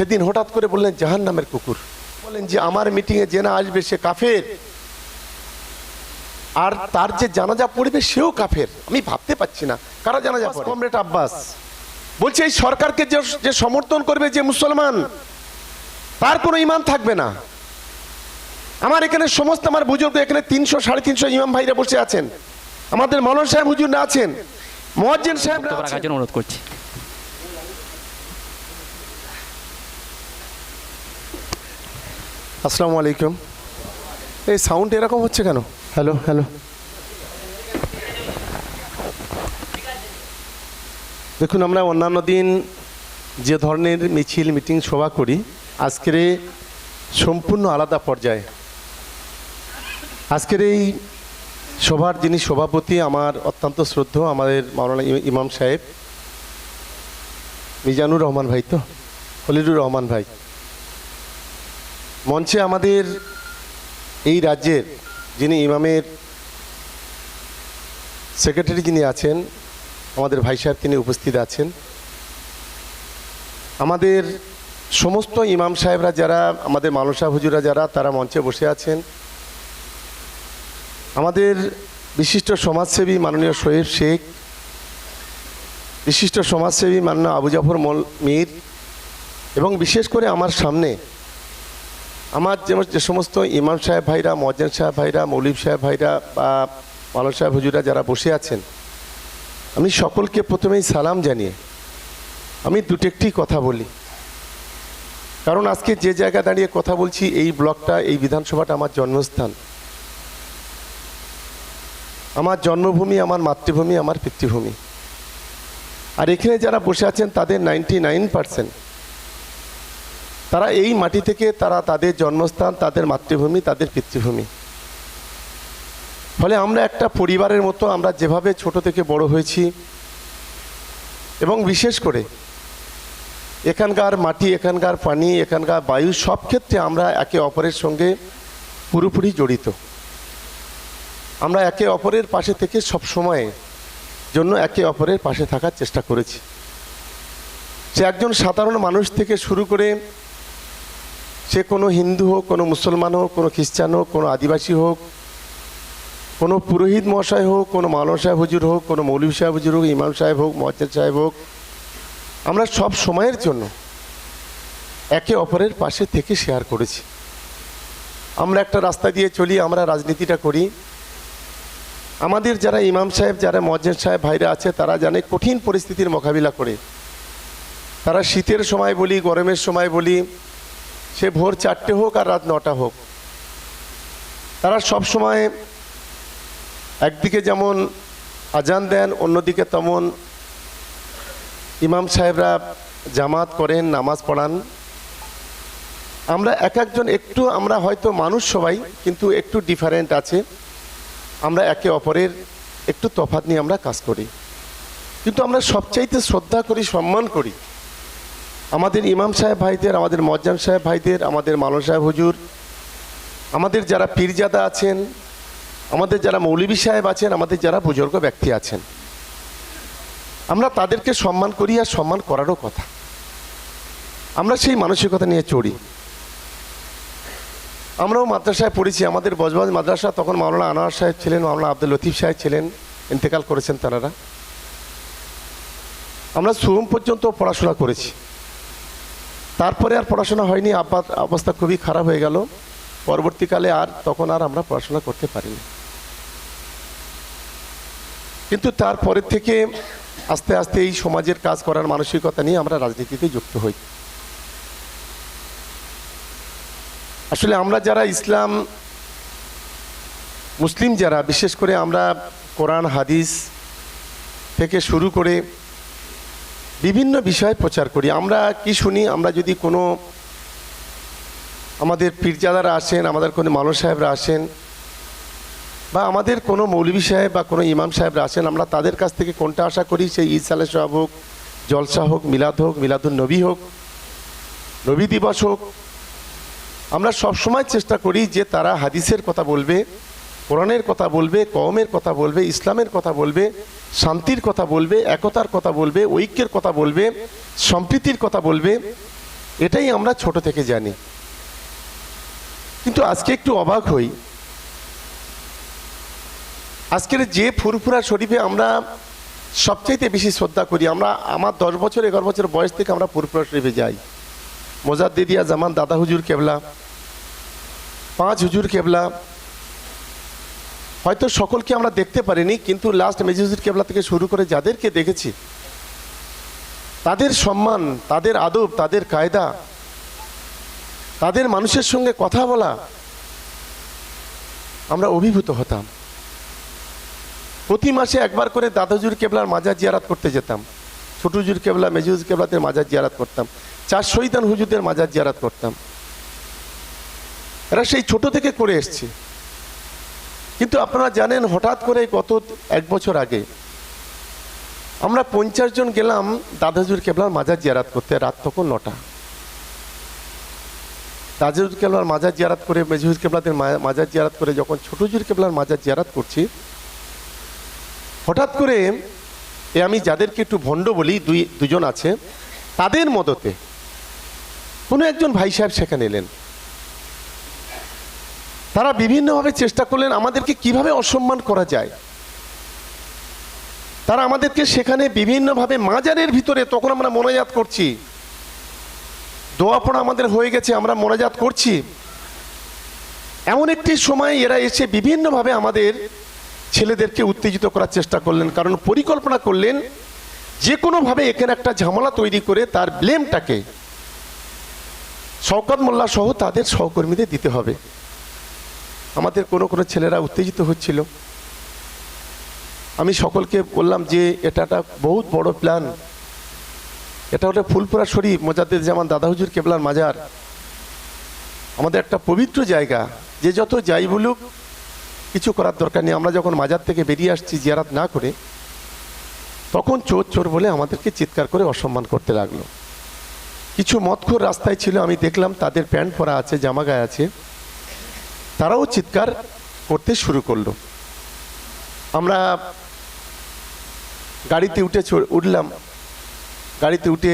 সেদিন হঠাৎ করে বললেন জাহান নামের কুকুর। বলেন যে আমার মিটিংয়ে যে না আসবে সে কাফের। আর তার যে জানাজা পড়বে সেও কাফের। আমি ভাবতে পাচ্ছি না। কারা জানাজা পড়ে? কমরেড আব্বাস। বলছে এই সরকারকে যে যে সমর্থন করবে যে মুসলমান তার কোনো ইমান থাকবে না। আমার এখানে সমস্ত আমার বুজুর্গ এখানে তিনশো সাড়ে তিনশো ইমাম ভাইরা বসে আছেন। আমাদের মলন সাহেব হুজুররা আছেন। মোয়াজ্জেন সাহেব অনুরোধ করছি। আসসালামু আলাইকুম। এই সাউন্ড এরকম হচ্ছে কেন? হ্যালো হ্যালো দেখুন, আমরা অন্যান্য দিন যে ধরনের মিছিল, মিটিং, সভা করি, আজকের সম্পূর্ণ আলাদা পর্যায়ে। আজকের এই সভার যিনি সভাপতি, আমার অত্যন্ত শ্রদ্ধ আমাদের মাওলানা ইমাম সাহেব, মিজানুর রহমান ভাই তো? খলিলুর রহমান ভাই। মঞ্চে আমাদের এই রাজ্যের যিনি ইমামের সেক্রেটারি যিনি আছেন, আমাদের ভাই সাহেব তিনি উপস্থিত আছেন। আমাদের সমস্ত ইমাম সাহেবরা যারা, আমাদের মানসা হুজুরা যারা, তারা মঞ্চে বসে আছেন। আমাদের বিশিষ্ট সমাজসেবী মাননীয় শহীদ শেখ, বিশিষ্ট সমাজসেবী মাননীয় আবু জাফর মল, মীর, এবং বিশেষ করে আমার সামনে আমার যেমন যে সমস্ত ইমাম সাহেব ভাইরা মজ্জেন সাহেব ভাইরা, মৌলিব সাহেব ভাইরা বা মালন সাহেব হুজুরা যারা বসে আছেন, আমি সকলকে প্রথমেই সালাম জানিয়ে আমি দুটো একটি কথা বলি। কারণ আজকে যে জায়গা দাঁড়িয়ে কথা বলছি, এই ব্লকটা, এই বিধানসভাটা আমার জন্মস্থান। আমার জন্মভূমি, আমার মাতৃভূমি, আমার পিতৃভূমি। আর এখানে যারা বসে আছেন, তাদের নাইনটি নাইন পার্সেন্ট তারা এই মাটি থেকে তারা তাদের জন্মস্থান, তাদের মাতৃভূমি, তাদের পিতৃভূমি। ফলে আমরা একটা পরিবারের মতো আমরা যেভাবে ছোট থেকে বড় হয়েছি এবং বিশেষ করে এখানকার মাটি, এখানকার পানি, এখানকার বায়ু সব ক্ষেত্রে আমরা একে অপরের সঙ্গে পুরোপুরি জড়িত। আমরা একে অপরের পাশে থেকে সব সময় জন্য একে অপরের পাশে থাকার চেষ্টা করেছি। সে একজন সাধারণ মানুষ থেকে শুরু করে সে কোনো হিন্দু হোক, কোনো মুসলমান হোক, কোনো খ্রিস্টান হোক, কোনো আদিবাসী হোক, কোনো পুরোহিত মশাই হোক, কোনো মানব সাহেব হুজুর হোক, কোনো মৌলভী সাহেব হুজুর হোক, ইমাম সাহেব হোক মজ্জেদ সাহেব হোক, আমরা সব সময়ের জন্য একে অপরের পাশে থেকে শেয়ার করেছি। আমরা একটা রাস্তা দিয়ে চলি, আমরা রাজনীতিটা করি। আমাদের যারা ইমাম সাহেব, যারা মজ্জেদ সাহেব ভাইরা আছে, তারা জানে কঠিন পরিস্থিতির মোকাবিলা করে। তারা শীতের সময় বলি, গরমের সময় বলি সে ভোর চারটে হোক আর রাত নটা হোক। তারা সব সময় একদিকে যেমন আজান দেন, অন্যদিকে তেমন ইমাম সাহেবরা জামাত করেন, নামাজ পড়ান। আমরা এক একজন, একটু আমরা হয়তো মানুষ সবাই, কিন্তু একটু ডিফারেন্ট আছে। আমরা একে অপরের একটু তফাৎ নিয়ে আমরা কাজ করি। কিন্তু আমরা সবচাইতে শ্রদ্ধা করি, সম্মান করি। আমাদের ইমাম সাহেব ভাইদের, আমাদের মজ্জান সাহেব ভাইদের, আমাদের মালন সাহেব হুজুর, আমাদের যারা পীরজাদা আছেন, আমাদের যারা মৌলবী সাহেব আছেন, আমাদের যারা বুজুর্গ ব্যক্তি আছেন, আমরা তাদেরকে সম্মান করি আর সম্মান করারও কথা। আমরা সেই মানসিকতা নিয়ে চড়ি। আমরাও মাদ্রাসায় পড়েছি, আমাদের বজবাজ মাদ্রাসা, তখন মাওলানা আনোয়ার সাহেব ছিলেন, মাওলানা আব্দুল লতিফ সাহেব ছিলেন, ইন্তেকাল করেছেন তারা। আমরা সুম পর্যন্ত পড়াশোনা করেছি। তারপরে আর পড়াশোনা হয়নি আব্বার অবস্থা খুবই খারাপ হয়ে গেল। পরবর্তীকালে আর তখন আর আমরা পড়াশোনা করতে পারিনি। কিন্তু তারপরের থেকে আস্তে আস্তে এই সমাজের কাজ করার মানসিকতা নিয়ে আমরা রাজনীতিতে যুক্ত হই। আসলে আমরা যারা ইসলাম, মুসলিম যারা, বিশেষ করে আমরা কোরআন, হাদিস থেকে শুরু করে বিভিন্ন বিষয় প্রচার করি। আমরা কি শুনি? আমরা যদি কোনো আমাদের পীরজাদারা আসেন, আমাদের কোনো মানব সাহেবরা আসেন, বা আমাদের কোনো মৌলভী সাহেব বা কোনো ইমাম সাহেবরা আসেন, আমরা তাদের কাছ থেকে কোনটা আশা করি? সেই ঈদ সালে সাহেব হোক, জলসা হোক, মিলাদ হোক মিলাদুল নবী হোক, নবী দিবস হোক, আমরা সবসময় চেষ্টা করি যে তারা হাদিসের কথা বলবে কোরআনের কথা বলবে, কওমের কথা বলবে, ইসলামের কথা বলবে, শান্তির কথা বলবে, একতার কথা বলবে, ঐক্যের কথা বলবে, সম্প্রীতির কথা বলবে, এটাই আমরা ছোট থেকে জানি। কিন্তু আজকে একটু অবাক হই। আজকের যে ফুরফুরা শরীফে আমরা সবচাইতে বেশি শ্রদ্ধা করি, আমরা আমার দশ বছর, এগারো বছর বয়স থেকে আমরা ফুরফুরা শরীফে যাই। মোজাদ্দিদিয়া জামান দাদা হুজুর কেবলা, পাঁচ হুজুর কেবলা হয়তো সকলকে আমরা দেখতে পারিনি, কিন্তু লাস্ট মেজি কেবলা থেকে শুরু করে যাদেরকে দেখেছি, তাদের সম্মান, তাদের আদব, তাদের কায়দা, তাদের মানুষের সঙ্গে কথা বলা, আমরা অভিভূত হতাম। প্রতি মাসে একবার করে দাদাজুর কেবলার মাজার জিয়ারাত করতে যেতাম। ছোট হুজুর কেবলা মেজুজ কেবলাদের মাজার জিয়ারাত করতাম। চার শহীদান হুজুরদের মাজার জিয়ারাত করতাম। এরা সেই ছোট থেকে করে এসছে। কিন্তু আপনারা জানেন, হঠাৎ করে গত এক বছর আগে আমরা পঞ্চাশ জন গেলাম দাদাজুর কেবলার মাজার জিয়ারাত করতে, রাত তখন নটা। দাদাজুর কেবলার মাজার জিয়ারাত করে মেজহুর কেবলাদের মাজার জিয়ারাত করে, যখন ছোটজুর কেবলার মাজার জিয়ারাত করছি, হঠাৎ করে এ আমি যাদেরকে একটু ভণ্ড বলি, দুই, দুজন আছে, তাদের মদতে কোনো একজন ভাই সাহেব সেখানে এলেন। তারা বিভিন্নভাবে চেষ্টা করলেন আমাদেরকে কীভাবে অসম্মান করা যায়। তারা আমাদেরকে সেখানে বিভিন্নভাবে মাজারের ভিতরে, তখন আমরা মোনাজাত করছি। দোয়া পড়া আমাদের হয়ে গেছে, আমরা মোনাজাত করছি। এমন একটি সময় এরা এসে বিভিন্নভাবে আমাদের ছেলেদেরকে উত্তেজিত করার চেষ্টা করলেন, কারণ পরিকল্পনা করলেন যে কোনোভাবে এখানে একটা ঝামেলা তৈরি করে তার ব্লেমটাকে শওকত মোল্লা সহ তাদের সহকর্মীদের দিতে হবে। আমাদের কোনো কোনো ছেলেরা উত্তেজিত হচ্ছিল। আমি সকলকে বললাম যে, এটা একটা বহুত বড় প্ল্যান এটা হলো ফুলপুরা শরীফ মোজাদ্দের জামান দাদা হুজুর কেবলার মাজার। আমাদের একটা পবিত্র জায়গা। যে যত যাই বলুক, কিছু করার দরকার নেই। আমরা যখন মাজার থেকে বেরিয়ে আসছি, জিয়ারাত না করে, তখন চোর চোর বলে আমাদেরকে চিৎকার করে অসম্মান করতে লাগল। কিছু মদখোর রাস্তায় ছিল, আমি দেখলাম, তাদের প্যান্ট পরা আছে, জামা গায়ে আছে। তারাও চিৎকার করতে শুরু করল। আমরা গাড়িতে উঠে উঠলাম। গাড়িতে উঠে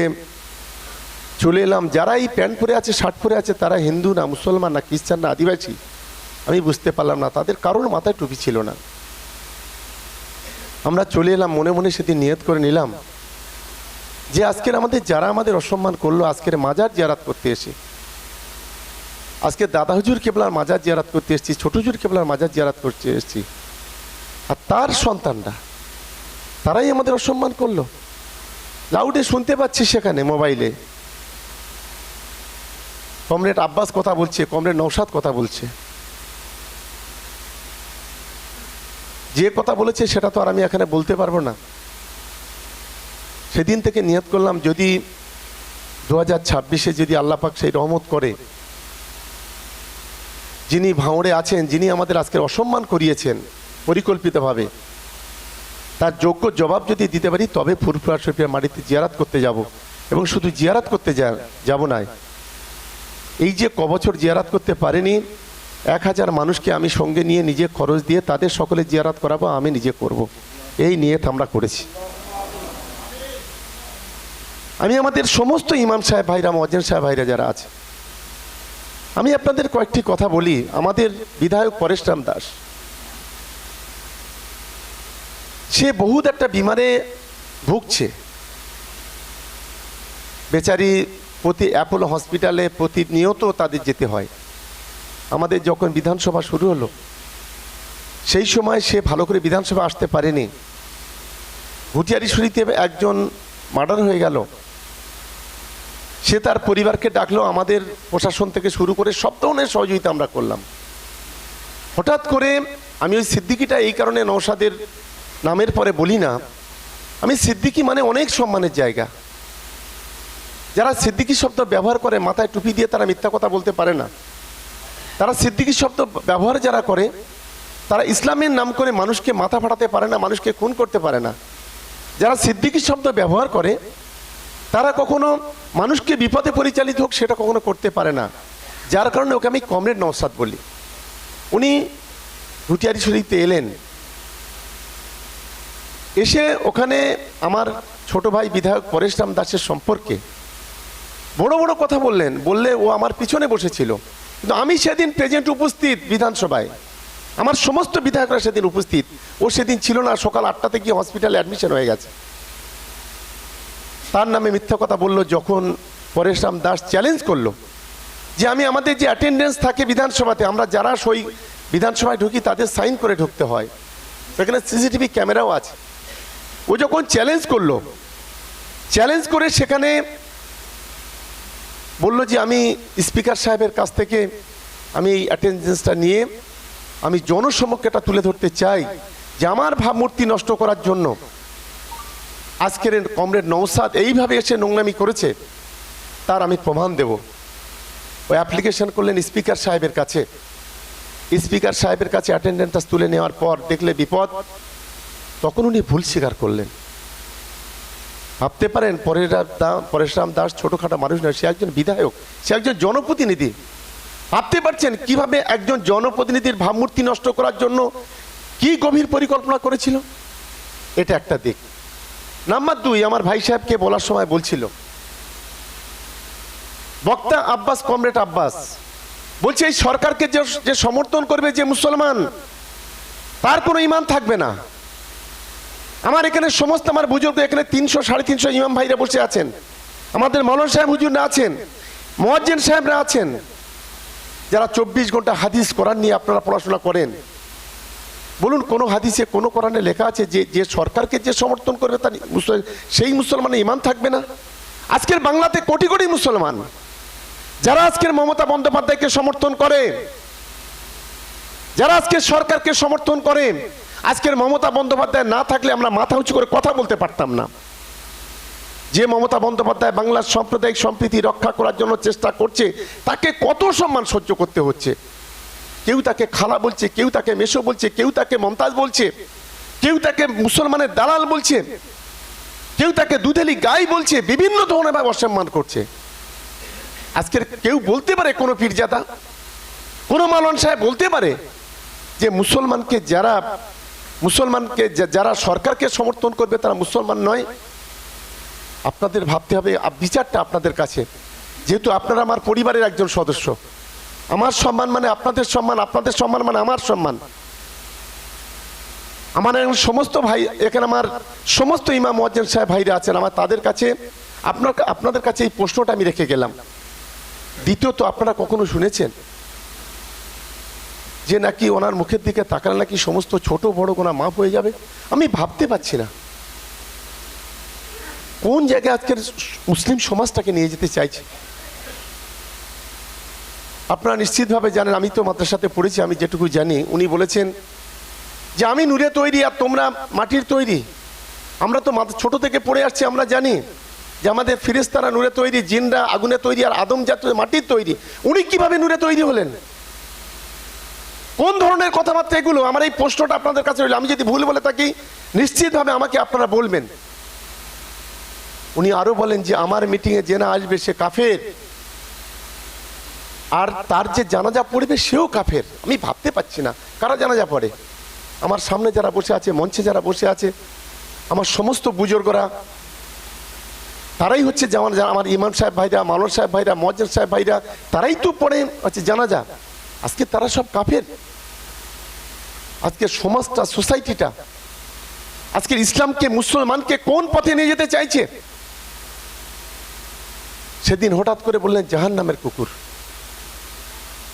চলে এলাম। যারা এই প্যান্ট পরে আছে, শার্ট পরে আছে, তারা হিন্দু না মুসলমান না খ্রিস্টান না আদিবাসী, আমি বুঝতে পারলাম না। তাদের কারোর মাথায় টুপি ছিল না। আমরা চলে এলাম, মনে মনে সেদিন নিয়ত করে নিলাম যে আজকের আমাদের, যারা আমাদের অসম্মান করল, আজকের মাজার জিয়ারাত করতে এসে আজকে দাদা হুজুর কেবলার মাজার জিয়ারাত করতে এসেছি, ছোট হুজুর কেবলার মাজার জিয়ারাত করতে এসেছি। আর তার সন্তানরা, তারাই আমাদের অসম্মান করল। লাউডে শুনতে পাচ্ছি সেখানে মোবাইলে। কমরেড আব্বাস কথা বলছে, কমরেড নৌসাদ কথা বলছে। যে কথা বলেছে সেটা তো আর আমি এখানে বলতে পারব না। সেদিন থেকে নিয়ত করলাম, যদি দু হাজার ছাব্বিশে যদি আল্লাপাক সেই রহমত করে যিনি ভাঁড়ে আছেন, যিনি আমাদের আজকের অসম্মান করিয়েছেন, পরিকল্পিতভাবে, তার যোগ্য জবাব যদি দিতে পারি, তবে ফুরফুরা শরীফের মাটিতে জিয়ারাত করতে যাব। এবং শুধু জিয়ারাত করতে যাব না এই যে কবছর জিয়ারাত করতে পারেনি, এক হাজার মানুষকে আমি সঙ্গে নিয়ে নিজে খরচ দিয়ে তাদের সকলে জিয়ারাত করাবো, আমি নিজে করব। এই নিয়ে আমরা করেছি। আমি আমাদের সমস্ত ইমাম সাহেব ভাইরা মজেন সাহেব ভাইরা যারা আছে আমি আপনাদের কয়েকটি কথা বলি। আমাদের বিধায়ক পরেশরাম দাস। সে বহুত একটা বিমারে ভুগছে। বেচারি প্রতি অ্যাপোলো হসপিটালে প্রতিনিয়ত তাদের যেতে হয়। আমাদের যখন বিধানসভা শুরু হলো, সেই সময় সে ভালো করে বিধানসভা আসতে পারেনি। ভুটিয়ারি শরীতে একজন মার্ডার হয়ে গেল। সে তার পরিবারকে ডাকলো, আমাদের প্রশাসন থেকে শুরু করে সব ধরনের সহযোগিতা আমরা করলাম। হঠাৎ করে আমি ওই সিদ্দিকিটা এই কারণে নৌসাদের নামের পরে বলি না, আমি সিদ্দিকি মানে অনেক সম্মানের জায়গা। যারা সিদ্দিকি শব্দ ব্যবহার করে, মাথায় টুপি দিয়ে তারা মিথ্যা কথা বলতে পারে না। তারা সিদ্দিকি শব্দ ব্যবহার যারা করে, তারা ইসলামের নাম করে মানুষকে মাথা ফাটাতে পারে না, মানুষকে খুন করতে পারে না। যারা সিদ্দিকি শব্দ ব্যবহার করে তারা কখনো মানুষকে বিপদে পরিচালিত হোক সেটা কখনো করতে পারে না। যার কারণে ওকে আমি কমরেড নওসাদ বলি। উনি ভুটিয়ারি শরীফতে এলেন। এসে ওখানে আমার ছোট ভাই বিধায়ক পরেশরাম দাসের সম্পর্কে বড় বড় কথা বললেন। বললে ও আমার পিছনে বসেছিল। কিন্তু আমি সেদিন প্রেজেন্ট উপস্থিত বিধানসভায়। আমার সমস্ত বিধায়করা সেদিন উপস্থিত। ও সেদিন ছিল না। সকাল আটটাতে গিয়ে হসপিটালে অ্যাডমিশন হয়ে গেছে। তার নামে মিথ্যা কথা বলল যখন পরেশরাম দাস চ্যালেঞ্জ করল যে আমি আমাদের যে অ্যাটেন্ডেন্স থাকে বিধানসভাতে, আমরা যারা সই বিধানসভায় ঢুকি তাদের সাইন করে ঢুকতে হয়। সেখানে সিসিটিভি ক্যামেরাও আছে। ও যখন চ্যালেঞ্জ করল চ্যালেঞ্জ করে সেখানে বলল যে আমি স্পিকার সাহেবের কাছ থেকে আমি এই অ্যাটেন্ডেন্সটা নিয়ে আমি জনসমক্ষে এটা তুলে ধরতে চাই যে আমার ভাবমূর্তি নষ্ট করার জন্য আজকের কমরেড নৌসাদ এইভাবে এসে নোংরামি করেছে, তার আমি প্রমাণ দেব। ওই অ্যাপ্লিকেশন করলেন স্পিকার সাহেবের কাছে। স্পিকার সাহেবের কাছে অ্যাটেন্ডেন্স তুলে নেওয়ার পর দেখলে বিপদ, তখন উনি ভুল স্বীকার করলেন। ভাবতে পারেন পরেশরাম দাস ছোটখাটো মানুষ নয়, সে একজন বিধায়ক, সে একজন জনপ্রতিনিধি। ভাবতে পারছেন কীভাবে একজন জনপ্রতিনিধির ভাবমূর্তি নষ্ট করার জন্য কি গভীর পরিকল্পনা করেছিল? এটা একটা দিক। নাম্বার দুই, আমার ভাই সাহেবকে বলার সময় বলছিল। বক্তা আব্বাস, কমরেড আব্বাস, বলছে, এই সরকারকে যে সমর্থন করবে যে মুসলমান, তার কোনো ইমান থাকবে না। আমার এখানে সমস্ত, আমার বুজুর্গ এখানে তিনশো, সাড়ে তিনশো ইমাম ভাইরা বসে আছেন। আমাদের মলন সাহেব হুজুররা আছেন, মোয়াজ্জেন সাহেবরা আছেন। যারা চব্বিশ ঘণ্টা হাদিস করার নিয়ে আপনারা পড়াশোনা করেন বলুন, কোনো হাদিসে, কোনো কোরআনে লেখা আছে যে যে সরকারকে যে সমর্থন করবে মুসল- সেই মুসলমানের ইমান থাকবে না? আজকের বাংলাতে কোটি কোটি মুসলমান, যারা আজকের মমতা বন্দ্যোপাধ্যায়কে সমর্থন করে, যারা আজকে সরকারকে সমর্থন করে, আজকের মমতা বন্দ্যোপাধ্যায় না থাকলে আমরা মাথা উঁচু করে কথা বলতে পারতাম না। যে মমতা বন্দ্যোপাধ্যায় বাংলার সাম্প্রদায়িক সম্প্রীতি রক্ষা করার জন্য চেষ্টা করছে, তাকে কত সম্মান সহ্য করতে হচ্ছে? কেউ তাকে খালা বলছে, কেউ তাকে মেশো বলছে, কেউ তাকে মমতাজ বলছে, কেউ তাকে মুসলমানের দালাল বলছে, কেউ তাকে দুধেলি গাই বলছে, বিভিন্ন ধরনের অসম্মান করছে। আজকের কেউ বলতে পারে কোনো পীরজাদা? কোনো মালন সাহেব বলতে পারে যে মুসলমানকে যারা মুসলমানকে যারা সরকারকে সমর্থন করবে তারা মুসলমান নয়? আপনাদের ভাবতে হবে বিচারটা আপনাদের কাছে। যেহেতু আপনারা আমার পরিবারের একজন সদস্য। আমার সম্মান মানে আপনাদের সম্মান আপনাদের সম্মান মানে আমার সম্মান। আমার সমস্ত ভাই, এখানে আমার সমস্ত ইমাম মোয়াজ্জেম সাহেব ভাইরা আছেন, আমার তাদের কাছে, আপনার, আপনাদের কাছে এই প্রশ্নটা আমি রেখে গেলাম। দ্বিতীয়ত, আপনারা কখনো শুনেছেন যে নাকি ওনার মুখের দিকে তাকালে নাকি সমস্ত ছোট বড় গোনা মাপ হয়ে যাবে? আমি ভাবতে পারছি না। কোন জায়গায় আজকের মুসলিম সমাজটাকে নিয়ে যেতে চাইছে? আপনারা নিশ্চিতভাবে জানেন, আমি তো মাদ্রাসাতে পড়েছি, আমি যেটুকু জানি। উনি বলেছেন যে, আমি নূরে তৈরি আর তোমরা মাটির তৈরি। আমরা তো ছোট থেকে পড়ে আসছি, আমরা জানি যে আমাদের ফিরেস্তারা নূরে তৈরি, জিনরা আগুনে তৈরি আর আদম জাত মাটির তৈরি। উনি কীভাবে নূরে তৈরি হলেন? কোন ধরনের কথাবার্তা এগুলো? আমার এই প্রশ্নটা আপনাদের কাছে রইল। আমি যদি ভুল বলে থাকি, নিশ্চিতভাবে আমাকে আপনারা বলবেন। উনি আরও বলেন যে, আমার মিটিংয়ে যে না আসবে, সে কাফের। আর তার যে জানাজা পড়বে সেও কাফের। আমি ভাবতে পাচ্ছি না কারা জানাজা পড়ে। আমার সামনে যারা বসে আছে, মঞ্চে যারা বসে আছে, আমার সমস্ত বুজুর্গরা, তারাই হচ্ছে যেমন আমার ইমাম সাহেব ভাইরা মালন সাহেব ভাইরা, মজ্জেদ সাহেব ভাইরা, তারাই তো পড়ে হচ্ছে জানাজা। আজকে তারা সব কাফের। আজকে সমাজটা, সোসাইটিটা, আজকের ইসলামকে, মুসলমানকে কোন পথে নিয়ে যেতে চাইছে? সেদিন হঠাৎ করে বললেন জাহান নামের কুকুর।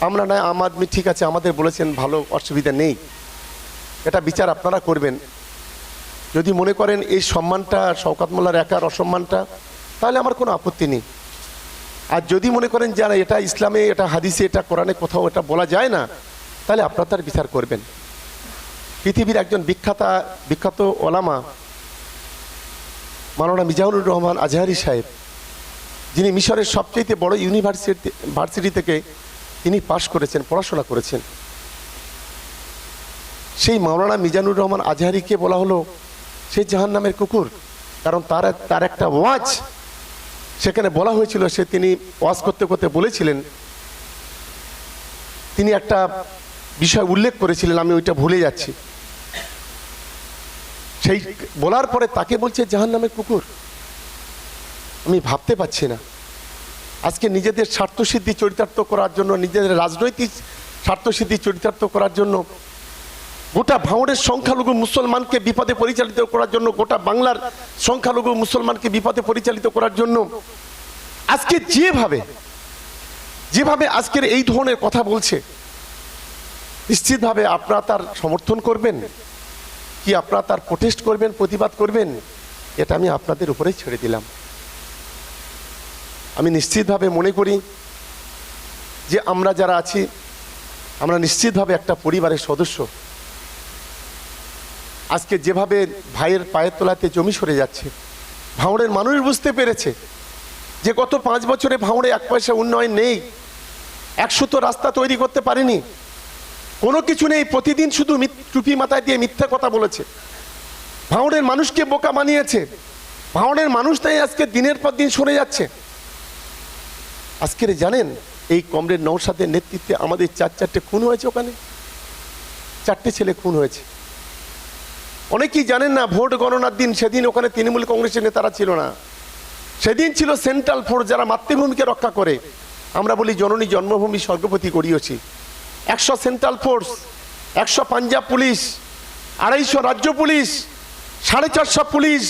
আমরা নয়, আম আদমি ঠিক আছে, আমাদের বলেছেন ভালো অসুবিধা নেই। এটা বিচার আপনারা করবেন। যদি মনে করেন এই সম্মানটা, শওকাত মোল্লার একার অসম্মানটা, তাহলে আমার কোনো আপত্তি নেই। আর যদি মনে করেন যে এটা ইসলামে, এটা হাদিসে, এটা কোরআনে কোথাও এটা বলা যায় না, তাহলে আপনারা তার বিচার করবেন। পৃথিবীর একজন বিখ্যাত বিখ্যাত ওলামা, মাওলানা মিজানুর রহমান আজহারি সাহেব, যিনি মিশরের সবচেয়ে বড় ইউনিভার্সিটি, ভার্সিটি থেকে তিনি পাশ করেছেন, পড়াশোনা করেছেন। সেই মাওলানা মিজানুর রহমান আজহারিকে বলা হলো সেই জাহান নামের কুকুর, কারণ তার তার একটা ওয়াজ সেখানে বলা হয়েছিল, সে তিনি ওয়াজ করতে করতে বলেছিলেন। তিনি একটা বিষয় উল্লেখ করেছিলেন, আমি ওইটা ভুলে যাচ্ছি। সেই বলার পরে তাকে বলছে জাহান নামের কুকুর। আমি ভাবতে পারছি না। আজকে নিজেদের স্বার্থসিদ্ধি চরিতার্থ করার জন্য, নিজেদের রাজনৈতিক স্বার্থসিদ্ধি চরিতার্থ করার জন্য, গোটা ভাঙড়ের সংখ্যালঘু মুসলমানকে বিপদে পরিচালিত করার জন্য, গোটা বাংলার সংখ্যালঘু মুসলমানকে বিপদে পরিচালিত করার জন্য, আজকে যেভাবে যেভাবে আজকের এই ধরনের কথা বলছে, নিশ্চিতভাবে আপনারা তার সমর্থন করবেন, কি আপনারা তার প্রোটেস্ট করবেন, প্রতিবাদ করবেন, এটা আমি আপনাদের উপরেই ছেড়ে দিলাম। আমি নিশ্চিতভাবে মনে করি যে আমরা যারা আছি, আমরা নিশ্চিতভাবে একটা পরিবারের সদস্য। আজকে যেভাবে ভাইয়ের পায়ের তোলাতে জমি সরে যাচ্ছে, ভাঙড়ের মানুষ বুঝতে পেরেছে যে গত পাঁচ বছরে ভাঙড়ে এক পয়সা উন্নয়ন নেই একশো তো রাস্তা তৈরি করতে পারেনি, কোনো কিছু নেই, প্রতিদিন শুধু টুপি মাথায় দিয়ে মিথ্যা কথা বলেছে। ভাঙড়ের মানুষকে বোকা বানিয়েছে, ভাঙড়ের মানুষটাই আজকে দিনের পর দিন সরে যাচ্ছে। আজকের জানেন, এই কমরেড নৌসাদের নেতৃত্বে আমাদের চার চারটে খুন হয়েছে ওখানে। চারটে ছেলে খুন হয়েছে। অনেকেই জানেন না, ভোট গণনার দিন সেদিন ওখানে তৃণমূল কংগ্রেসের নেতারা ছিল না। সেদিন ছিল সেন্ট্রাল ফোর্স যারা মাতৃভূমিকে রক্ষা করে। আমরা বলি জননী জন্মভূমি স্বর্গপতি গড়িয়েছি। একশো সেন্ট্রাল ফোর্স, একশো পাঞ্জাব পুলিশ, আড়াইশো রাজ্য পুলিশ, সাড়ে চারশো পুলিশ,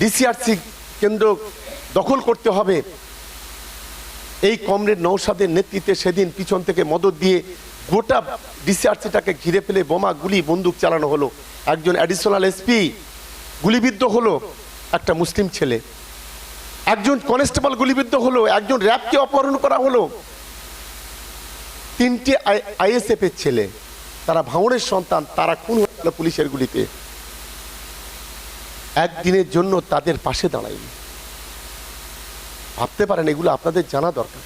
ডিসিআরসি কেন্দ্র দখল করতে হবে। এই কমরেড নৌসাদের নেতৃত্বে সেদিন পিছন থেকে মদত দিয়ে গোটা ডিসিআরসিটাকে ঘিরে ফেলে বোমা, গুলি, বন্দুক চালানো হলো। একজন অ্যাডিশনাল এসপি গুলিবিদ্ধ হলো একটা মুসলিম ছেলে। একজন কনস্টেবল গুলিবিদ্ধ হলো, একজন র্যাবকে অপহরণ করা হলো। তিনটে আইএসএফ এর ছেলে, তারা ভাঙড়ের সন্তান, তারা খুন হয়ে গেল পুলিশের গুলিতে। একদিনের জন্য তাদের পাশে দাঁড়ায়নি। ভাবতে পারেন এগুলো আপনাদের জানা দরকার।